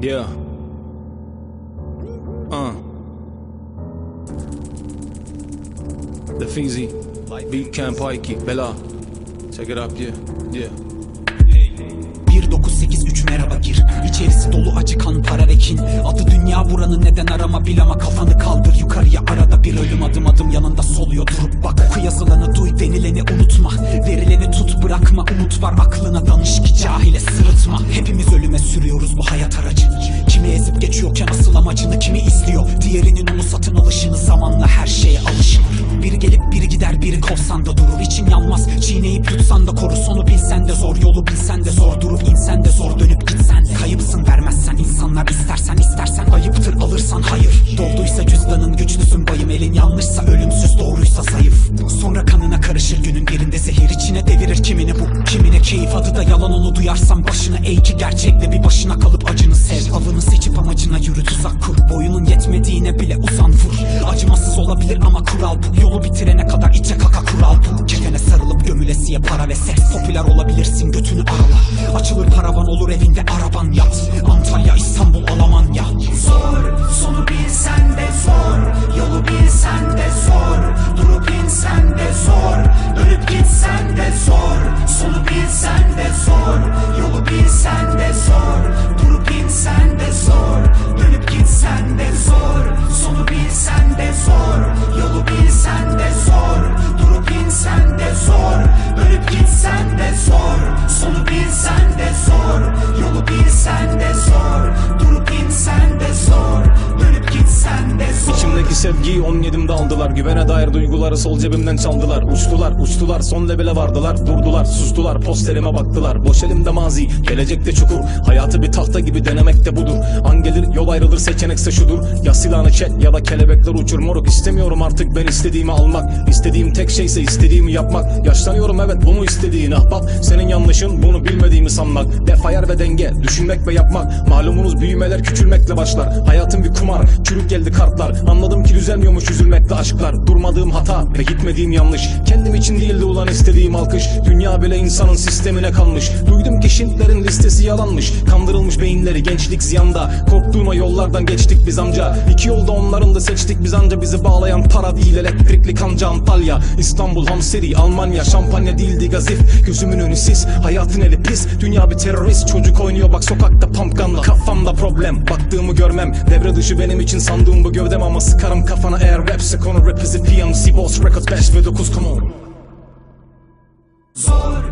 Yeah. Uh. The Feezy. Beat Camp Ikey. Bella. Check it up, yeah. Yeah. 1983 merhaba gir İçerisi dolu acı kan para rekin Adı dünya buranın neden arama bil ama kafanı kaldır yukarıya arada bir ölüm adım adım yanında soluyor durup bak Oku yazılanı duy denileni unutma umut var aklına danış ki cahile sırıtma. Hepimiz ölüme sürüyoruz bu hayat aracını. Kimi ezip geçiyorken asıl amacını kimi izliyor? Diğerinin onu satın alışını zamanla her şeye alışılır Biri gelip biri gider biri kovsan da durur. İçin yanmaz Çiğneyip yutsan da koru sonu bilsen de zor Yolu bilsen de zor. Durup insen de zor dönüp gitsen de. Kayıpsın vermezsen insanlar istersen istersen. Ayıptır alırsan hayır. Dolduysa cüzdanın güçlüsün bayım. Elin yanlışsa ölümsüz adı da yalan onu duyarsan başına eğ ki gerçekle bir başına kalıp acını sev. Avını seçip amacına yürü tuzak kur. Boyunun yetmediğine bile uzan vur. Acımasız olabilir ama kural bu. Yolu bitirene kadar içe kaka kural bu. Kefene sarılıp gömülesiye para ve seks Popüler olabilirsin götünü arala Açılır paravan olur evinde araban yat. Antalya Yolu bilsen sevgiyi 17'imde aldılar. Güvene dair duyguları sol cebimden çaldılar. Uçtular uçtular son lebele vardılar. Durdular sustular posterime baktılar. Boş elimde mazi gelecekte çukur. Hayatı bir tahta gibi denemek de budur yol ayrılır seçenekse şudur. Ya silahını çek ya da kelebekler uçur. Moruk istemiyorum artık. Ben istediğimi almak. İstediğim tek şeyse istediğimi yapmak. Yaşlanıyorum evet bunu istediğin ahbap? Senin yanlışın bunu bilmediğimi sanmak. Def ayar ve denge düşünmek ve yapmak. Malumunuz büyümeler küçülmekle başlar. Hayatım bir kumar çürük geldi kartlar. Anladım ki düzelmiyormuş üzülmekle aşklar. Durmadığım hata ve gitmediğim yanlış. Kendim için değildi ulan istediğim alkış. Dünya bile insanın sistemine kalmış. Duydum ki Schindler'in listesi yalanmış. Kandırılmış beyinleri gençlik ziyanda Korktuğuma yollardan geçtik biz amca. İki yolda onların da seçtik biz anca. Bizi bağlayan para değil elektrikli kanca Antalya İstanbul, Hamseri, Almanya. Şampanya değildi gazif Gözümün önü sis Hayatın eli pis. Dünya bir terörist Çocuk oynuyor bak sokakta pumpgunla Kafamda problem Baktığımı görmem. Devre dışı benim için sandığım bu gövdem Ama sıkarım kafana eğer rapse konu Rap a PMC Boss Records 5 ve 9 come on. Zor